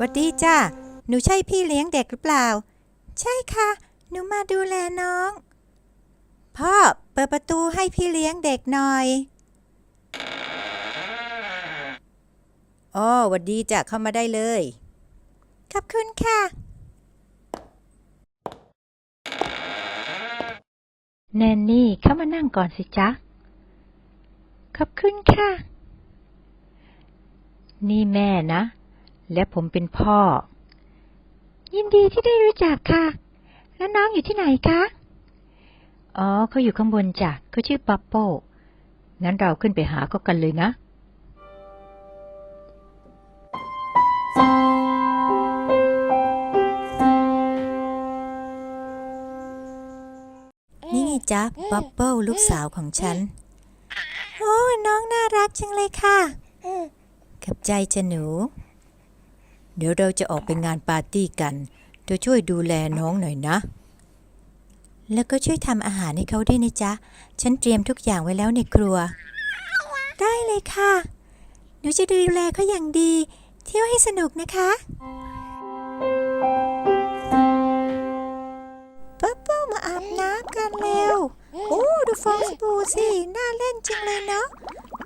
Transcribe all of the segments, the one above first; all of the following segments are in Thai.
วัดดีจ้าหนูใช่พี่เลี้ยงเด็กหรือเปล่า ใช่ค่ะ หนูมาดูแลน้อง พ่อเปิดประตูให้พี่เลี้ยงเด็กหน่อยอ๋อวัดดีจ้ะเข้ามาได้เลย ขอบคุณค่ะ แนนนี่เข้ามานั่งก่อนสิจ๊ะ ขอบคุณค่ะ นี่แม่นะ และผมเป็นพ่อ ยินดีที่ได้รู้จักค่ะ แล้วน้องอยู่ที่ไหนคะ อ๋อเขาอยู่ข้างบนจ้ะเขาชื่อปัปโป้งั้นเราขึ้นไปหาเขากันเลยนะนี่ไงจ๊ะบับเบิลลูกสาวของฉัน โอ้ยน้องน่ารักจังเลยค่ะขับใจจะหนูเดี๋ยวเราจะออกไปงานปาร์ตี้กันเธอช่วยดูแลน้องหน่อยนะ แล้วก็ช่วยทำอาหารให้เขาด้วยนะจ๊ะ ฉันเตรียมทุกอย่างไว้แล้วในครัว ได้เลยค่ะ หนูจะดูแลเขาอย่างดี เที่ยวให้สนุกนะคะปั๊บเปิ้ลมาอาบน้ำกันเร็ว โอ้ ดูฟองสบู่สิ น่าเล่นจังเลยเนาะ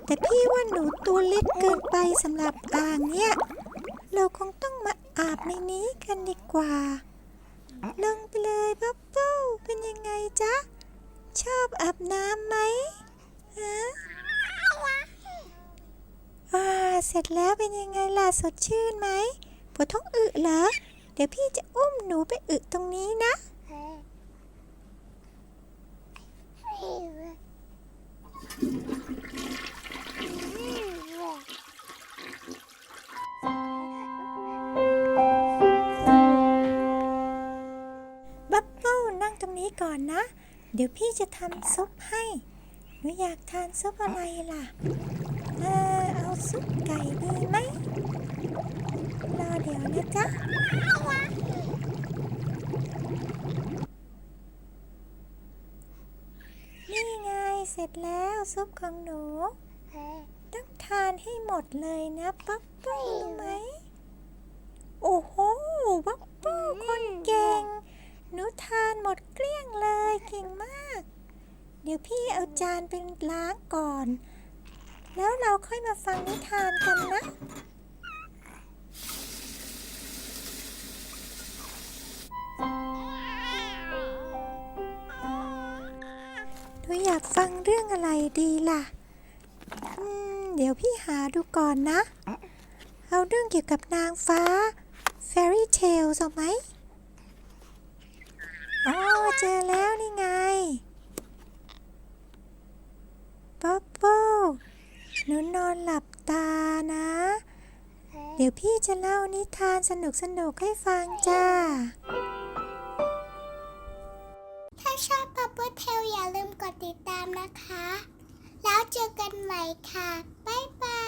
แต่พี่ว่าหนูตัวเล็กเกินไปสำหรับอ่างเนี่ย เราคงต้องมาอาบในนี้กันดีกว่า ลงไปเลยปั๊บเปิ้ลเป็นยังไงจ๊ะ ชอบอาบน้ำไหมฮะอ่าเสร็จแล้วเป็นยังไงล่ะสดชื่นไหมปวดท้องอึเหรอ เดี๋ยวพี่จะอุ้มหนูไปอึตรงนี้นะ นี้ก่อนนะ เดี๋ยวพี่จะทำซุปให้ หนูอยากทานซุปอะไรล่ะ เออเอาซุปไก่ดีไหม รอเดี๋ยวนะจ๊ะ นี่ไงเสร็จแล้วซุปของหนู ต้องทานให้หมดเลยนะปั๊บเปิ้ลรู้ไหม โอ้โหปั๊บเปิ้ลคนเก่ง หนูทานหมดเกลี้ยงเลยเก่งมาก เดี๋ยวพี่เอาจานไปล้างก่อน แล้วเราค่อยมาฟังนิทานกันนะ หนูอยากฟังเรื่องอะไรดีล่ะ เดี๋ยวพี่หาดูก่อนนะ เอาเรื่องเกี่ยวกับนางฟ้า Fairy Tales เอาไหม เจอแล้วนี่ไงป๊อปเปิ้หนูนอนหลับตานะ เดี๋ยวพี่จะเล่านิทานสนุกๆให้ฟังจ้า ถ้าชอบปับเบิลเทลอย่าลืมกดติดตามนะคะ แล้วเจอกันใหม่ค่ะ บ๊ายบาย